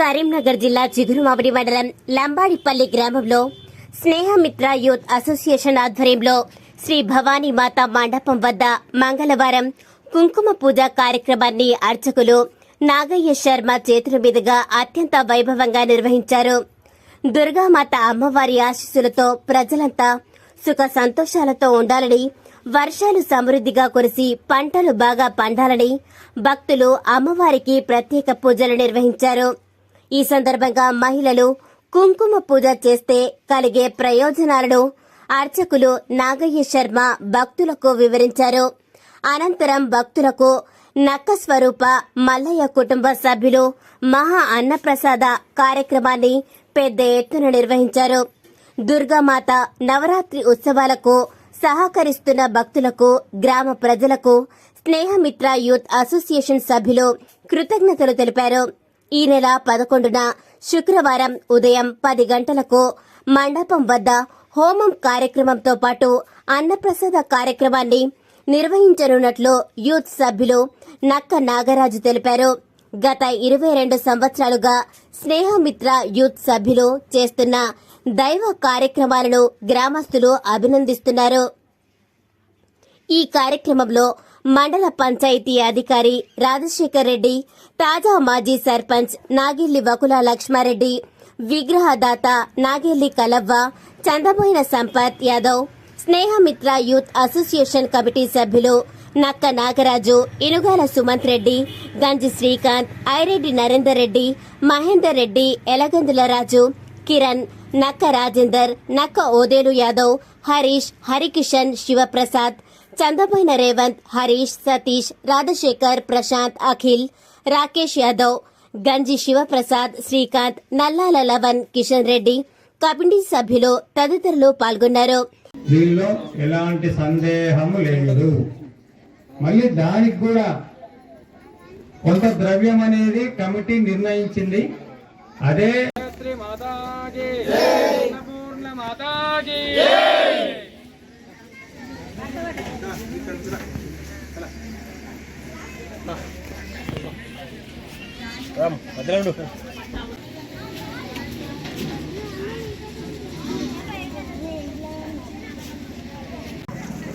కరీంనగర్ జిల్లా చిగురుమామిడి మండలం లంబాడిపల్లి గ్రామంలో స్నేహమిత్ర యూత్ అసోసియేషన్ ఆధ్వర్యంలో శ్రీ భవానీ మాత మండపం వద్ద మంగళవారం కుంకుమ పూజ కార్యక్రమాన్ని అర్చకులు నాగయ్య శర్మ చేతుల మీదుగా అత్యంత వైభవంగా నిర్వహించారు. దుర్గామాత అమ్మవారి ఆశీస్సులతో ప్రజలంతా సుఖ సంతోషాలతో ఉండాలని వర్షాలు సమృద్ధిగా కురిసి పంటలు బాగా పండాలని భక్తులు అమ్మవారికి ప్రత్యేక పూజలు నిర్వహించారు. ఈ సందర్భంగా మహిళలు కుంకుమ పూజ చేస్తే కలిగే ప్రయోజనాలను అర్చకులు నాగయ్య శర్మ భక్తులకు వివరించారు. అనంతరం భక్తులకు నక్క స్వరూప మల్లయ్య కుటుంబ సభ్యులు మహా అన్నప్రసాద కార్యక్రమాన్ని పెద్ద ఎత్తున నిర్వహించారు. దుర్గామాత నవరాత్రి ఉత్సవాలకు సహకరిస్తున్న భక్తులకు గ్రామ ప్రజలకు స్నేహమిత్ర యూత్ అసోసియేషన్ సభ్యులు కృతజ్ఞతలు తెలిపారు. ఈ నెల పదకొండున శుక్రవారం ఉదయం పది గంటలకు మండపం వద్ద హోమం కార్యక్రమంతో పాటు అన్నప్రసాద కార్యక్రమాన్ని నిర్వహించనున్నట్లు యూత్ సభ్యులు నక్క నాగరాజు తెలిపారు. గత ఇరవై రెండు సంవత్సరాలుగా స్నేహమిత్ర యూత్ సభ్యులు చేస్తున్న దైవ కార్యక్రమాలను గ్రామస్తులు అభినందిస్తున్నారు. ఈ కార్యక్రమంలో మండల పంచాయతీ అధికారి రాజశేఖర్ రెడ్డి తాజా మాజీ sarpanch Nagilli Vakula Lakshma Reddy విగ్రహదాత Nagilli Kalavva Chandaboina Sampath Yadav Snehamitra youth association committee సభ్యులు నక్క నాగరాజు ఇనుగాల సుమంత్ రెడ్డి గంజి శ్రీకాంత్ ఐరెడ్డి నరేందర్ రెడ్డి మహేందర్ రెడ్డి ఎలగందుల రాజు కిరణ్ నక్క రాజేందర్ నక్క ఓదేలు యాదవ్ హరీష్ హరికిషన్ శివప్రసాద్ చందబోయిన రేవంత్ హరీష్ సతీష్ రాజశేఖర్ ప్రశాంత్ అఖిల్ రాకేష్ యాదవ్ గంజి శివప్రసాద్ శ్రీకాంత్ నల్లాల లవన్ కిషన్ రెడ్డి కమిటీ సభ్యులు తదితరులు పాల్గొన్నారు. దీనిలో ఎలాంటి సందేహము లేదు. మళ్ళీ దానికి కూడా కొంత ద్రవ్యం అనేది కమిటీ నిర్ణయించింది. అదే శ్రీ మాతాజీ పూర్ణ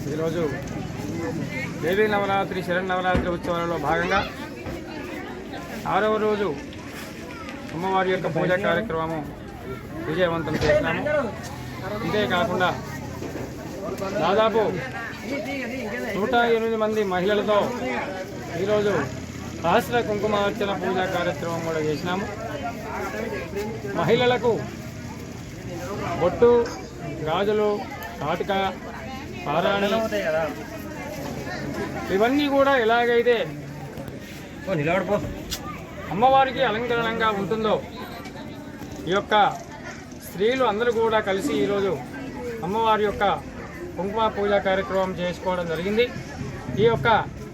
ఈరోజు దేవీ నవరాత్రి శరణ్ నవరాత్రి ఉత్సవాలలో భాగంగా ఆరవ రోజు అమ్మవారి యొక్క పూజా కార్యక్రమము విజయవంతం చేసినాము అంతేకాకుండా దాదాపు నూట ఎనిమిది మంది మహిళలతో ఈరోజు సహస్ర కుంకుమార్చన పూజా కార్యక్రమం కూడా చేసినాము. మహిళలకు బొట్టు గాజులు కాటుక పారాణి ఇవన్నీ కూడా ఎలాగైతే అమ్మవారికి అలంకరణంగా ఉంటుందో ఈ యొక్క స్త్రీలు అందరూ కూడా కలిసి ఈరోజు అమ్మవారి యొక్క కుంకుమ పూజ కార్యక్రమం చేసుకోవడం జరిగింది. ఈ యొక్క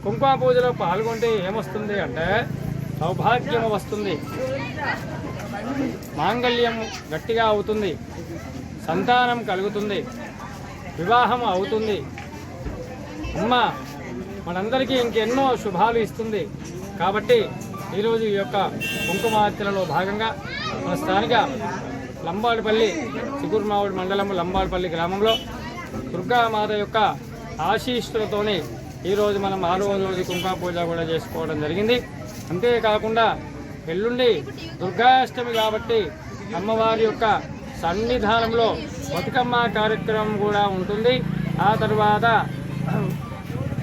కుంకుమ పూజలో పాల్గొంటే ఏమొస్తుంది అంటే సౌభాగ్యం వస్తుంది. మాంగళ్యం గట్టిగా అవుతుంది. సంతానం కలుగుతుంది. వివాహం అవుతుంది. అమ్మ మనందరికీ ఇంకెన్నో శుభాలు ఇస్తుంది. కాబట్టి ఈరోజు ఈ యొక్క కుంకుమార్చనలో భాగంగా మన స్థానిక లంబాడిపల్లి చిగురుమావుడి మండలం లంబాడిపల్లి గ్రామంలో దుర్గామాత యొక్క ఆశీస్సులతోనే ఈరోజు మనం ఆరవ రోజు కుంకా పూజ కూడా చేసుకోవడం జరిగింది. అంతేకాకుండా ఎల్లుండి దుర్గాష్టమి కాబట్టి అమ్మవారి యొక్క సన్నిధానంలో బతుకమ్మ కార్యక్రమం కూడా ఉంటుంది. ఆ తర్వాత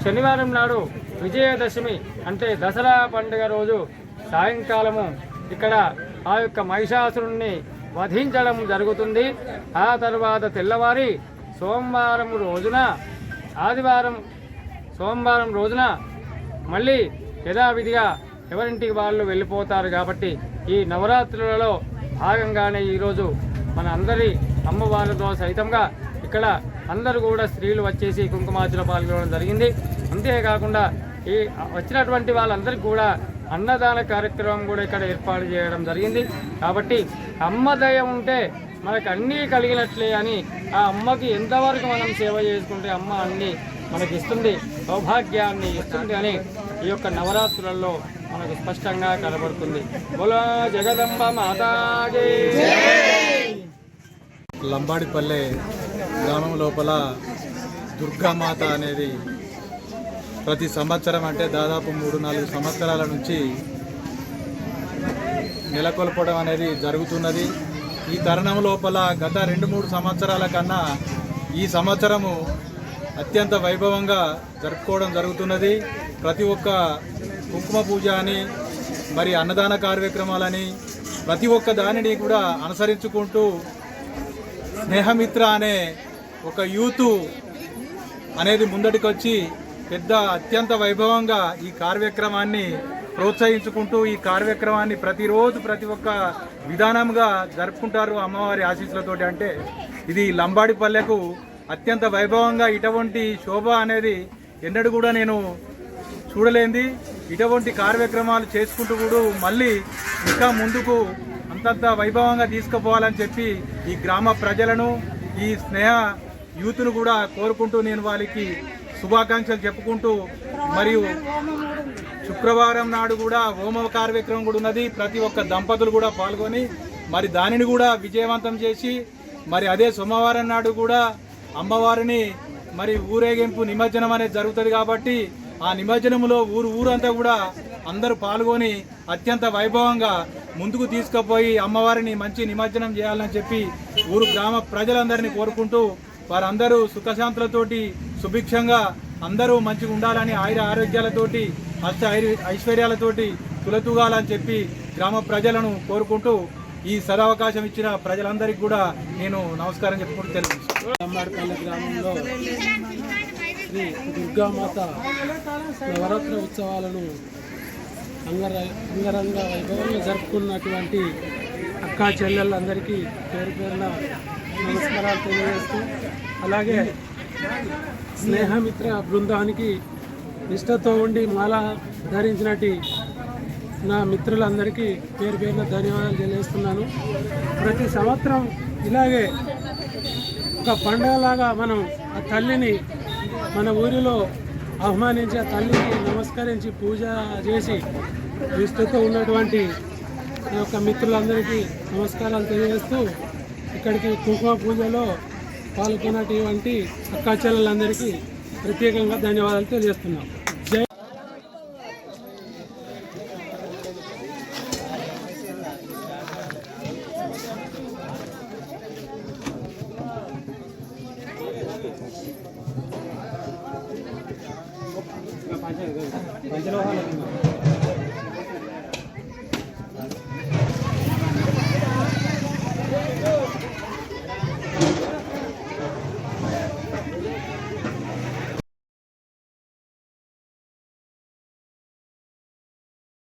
శనివారం నాడు విజయదశమి అంటే దసరా పండుగ రోజు సాయంకాలము ఇక్కడ ఆ యొక్క మహిషాసురుణ్ణి వధించడం జరుగుతుంది. ఆ తర్వాత తెల్లవారి సోమవారం రోజున ఆదివారం సోమవారం రోజున మళ్ళీ యథావిధిగా ఎవరింటికి వాళ్ళు వెళ్ళిపోతారు కాబట్టి ఈ నవరాత్రులలో భాగంగానే ఈరోజు మన అందరి అమ్మవారితో సైతంగా ఇక్కడ అందరూ కూడా స్త్రీలు వచ్చేసి కుంకుమార్చన పాల్గొనడం జరిగింది. అంతేకాకుండా ఈ వచ్చినటువంటి వాళ్ళందరికీ కూడా అన్నదాన కార్యక్రమం కూడా ఇక్కడ ఏర్పాటు చేయడం జరిగింది. కాబట్టి అమ్మదయ ఉంటే మనకు అన్నీ కలిగినట్లే అని ఆ అమ్మకి ఎంతవరకు మనం సేవ చేసుకుంటే అమ్మ అన్ని మనకి ఇస్తుంది సౌభాగ్యాన్ని ఇస్తుంది అని ఈ యొక్క నవరాత్రులలో మనకు స్పష్టంగా కనబడుతుంది. బోలా జగదంబ మాతాగే లంబాడిపల్లె గ్రామం లోపల దుర్గామాత అనేది ప్రతి సంవత్సరం అంటే దాదాపు మూడు నాలుగు సంవత్సరాల నుంచి నెలకొల్పడం అనేది జరుగుతున్నది. ఈ తరుణం లోపల గత రెండు మూడు సంవత్సరాల కన్నా ఈ సంవత్సరము అత్యంత వైభవంగా జరుపుకోవడం జరుగుతున్నది. ప్రతి ఒక్క కుంకుమ పూజ అని మరి అన్నదాన కార్యక్రమాలని ప్రతి ఒక్క దానిని కూడా అనుసరించుకుంటూ స్నేహమిత్ర అనే ఒక యూత్ అనేది ముందటికొచ్చి పెద్ద అత్యంత వైభవంగా ఈ కార్యక్రమాన్ని ప్రోత్సహించుకుంటూ ఈ కార్యక్రమాన్ని ప్రతిరోజు ప్రతి ఒక్క విధానంగా జరుపుకుంటారు అమ్మవారి ఆశీస్సులతోటి. అంటే ఇది లంబాడిపల్లెకు అత్యంత వైభవంగా ఇటువంటి శోభ అనేది ఎన్నడూ కూడా నేను చూడలేంది. ఇటువంటి కార్యక్రమాలు చేసుకుంటూ కూడా మళ్ళీ ఇంకా ముందుకు అంతంత వైభవంగా తీసుకుపోవాలని చెప్పి ఈ గ్రామ ప్రజలను ఈ స్నేహ యూత్ను కూడా కోరుకుంటూ నేను వాళ్ళకి శుభాకాంక్షలు చెప్పుకుంటూ మరియు శుక్రవారం నాడు కూడా హోమ కార్యక్రమం కూడా ఉన్నది. ప్రతి ఒక్క దంపతులు కూడా పాల్గొని మరి దానిని కూడా విజయవంతం చేసి మరి అదే సోమవారం నాడు కూడా అమ్మవారిని మరి ఊరేగింపు నిమజ్జనం అనేది జరుగుతుంది కాబట్టి ఆ నిమజ్జనంలో ఊరు ఊరంతా కూడా అందరూ పాల్గొని అత్యంత వైభవంగా ముందుకు తీసుకుపోయి అమ్మవారిని మంచి నిమజ్జనం చేయాలని చెప్పి ఊరు గ్రామ ప్రజలందరినీ కోరుకుంటూ వారందరూ సుఖశాంతులతోటి సుభిక్షంగా అందరూ మంచిగా ఉండాలని ఆయుర ఆరోగ్యాలతోటి అష్ట ఐశ్వర్యాలతోటి తులతూగాలని చెప్పి గ్రామ ప్రజలను కోరుకుంటూ ఈ సదవకాశం ఇచ్చిన ప్రజలందరికీ కూడా నేను నమస్కారం చెప్పుకుంటూ తెలుసు గ్రామంలో శ్రీ దుర్గామాత నవరాత్రి ఉత్సవాలను అంగర అంగరంగ వైభవంగా జరుపుకున్నటువంటి అక్కా చెల్లెళ్ళందరికీ పేరు పేరున నమస్కారాలు తెలియజేస్తూ అలాగే స్నేహమిత్ర బృందానికి నిష్ఠతో ఉండి మాల ధరించినట్టు నా మిత్రులందరికీ పేరు పేరున ధన్యవాదాలు తెలియజేస్తున్నాను. ప్రతి సంవత్సరం ఇలాగే ఒక పండగలాగా మనం ఆ తల్లిని మన ఊరిలో ఆహ్వానించి ఆ తల్లిని నమస్కరించి పూజ చేసి నిష్ఠతో ఉన్నటువంటి నా యొక్క మిత్రులందరికీ నమస్కారాలు తెలియజేస్తూ ఇక్కడికి కుంకుమ పూజలో పాల్గొన్నటువంటి అక్కా చెల్లెలందరికీ ప్రత్యేకంగా ధన్యవాదాలు తెలియజేస్తున్నాం.